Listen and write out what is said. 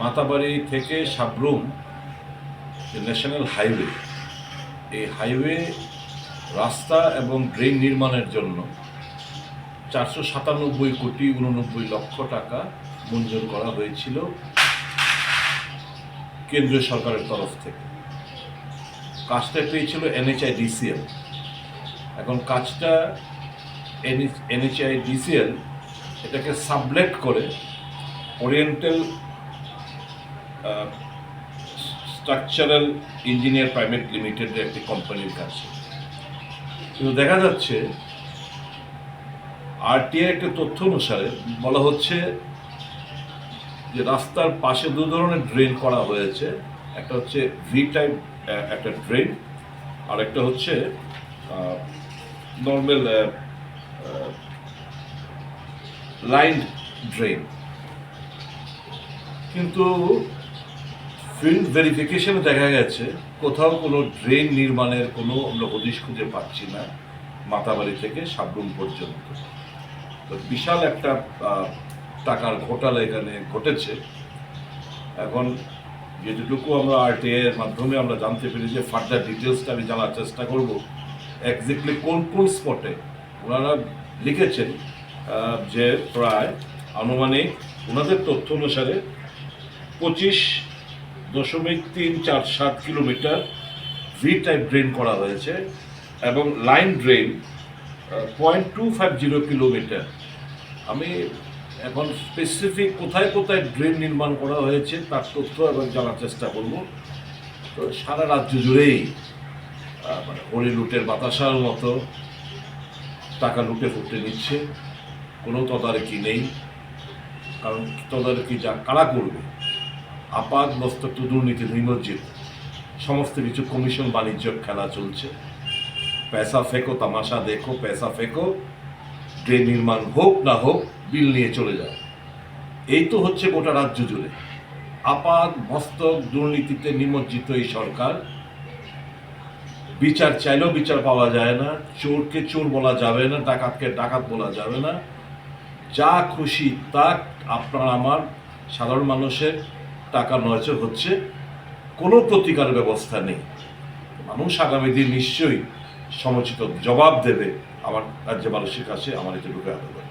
মাতাবাড়ি থেকে সাবরুম, যে national highway, এই হাইওয়ে রাস্তা এবং ড্রেন নির্মাণের জন্য চারশো সাতানব্বই কোটি উননব্বই লক্ষ টাকা মঞ্জুর করা হয়েছিল কেন্দ্রীয় সরকারের তরফ থেকে। কাজটা পেয়েছিল এনএচআই ডিসিএল। এখন কাজটা এনএচআই ডিসিএল এটাকে সাবলেট করে ওরিয়েন্টাল স্ট্রাকচারাল ইঞ্জিনিয়ার প্রাইভেট লিমিটেডের একটি কোম্পানির কাছে। কিন্তু দেখা যাচ্ছে আরটিআই একটা তথ্য অনুসারে বলা হচ্ছে যে রাস্তার পাশে দু ধরনের ড্রেন করা হয়েছে। একটা হচ্ছে ভি টাইপ একটা ড্রেন আর একটা হচ্ছে নর্মাল লাইন ড্রেন কিন্তু ফিল্ড ভেরিফিকেশনে দেখা গেছে, কোথাও কোনো ড্রেন নির্মাণের কোনো আমরা হদিশ খুঁজে পাচ্ছি না, মাতাবাড়ি থেকে সাবরুম পর্যন্ত। তো বিশাল একটা টাকার ঘোটালা এখানে ঘটেছে। এখন যেটুকু আমরা আরটিআই এর মাধ্যমে আমরা জানতে পেরেছি যে ফার্দার ডিটেলসটা আমি জানার চেষ্টা করব। এক্স্যাক্টলি কোন কোন স্পটে ওনারা লিখেছেন যে প্রায় আনুমানিক ওনাদের তথ্য অনুসারে পঁচিশ দশমিক তিন চার সাত কিলোমিটার ভি টাইপ ড্রেন করা হয়েছে এবং line drain point two five zero kilometre. আমি এখন স্পেসিফিক কোথায় কোথায় ড্রেন নির্মাণ করা হয়েছে তার তথ্য এবং জানার চেষ্টা করব। তো সারা রাজ্য জুড়েই মানে হরি লুটের বাতাসার মতো টাকা লুটে ফুটে নিচ্ছে। কোনো তদারকি নেই। কারণ তদারকি যা কারা করবে? আপাত মস্তক তো দুর্নীতি নিমজ্জিত। সমস্ত কিছু কমিশন বাণিজ্য খেলা চলছে। পয়সা ফেকো, তামাশা দেখো পয়সা ফেকো। ড্রেন নির্মাণ হোক না হোক, বিল নিয়ে চলে যায় এই তো হচ্ছে গোটা রাজ্য জুড়ে। আপাত মস্তক দুর্নীতিতে নিমজ্জিত এই সরকার। বিচার চাইলেও বিচার পাওয়া যায় না। চোরকে চোর বলা যাবে না, ডাকাতকে ডাকাত বলা যাবে না। যা খুশি তা আপনার আমার সাধারণ মানুষের টাকা নয়চর হচ্ছে, কোনো প্রতিকার ব্যবস্থা নেই। মানুষ আগামী দিন নিশ্চয়ই সমুচিত জবাব দেবে, আমার রাজ্য মানুষের কাছে আমার এটুকু আবেদন।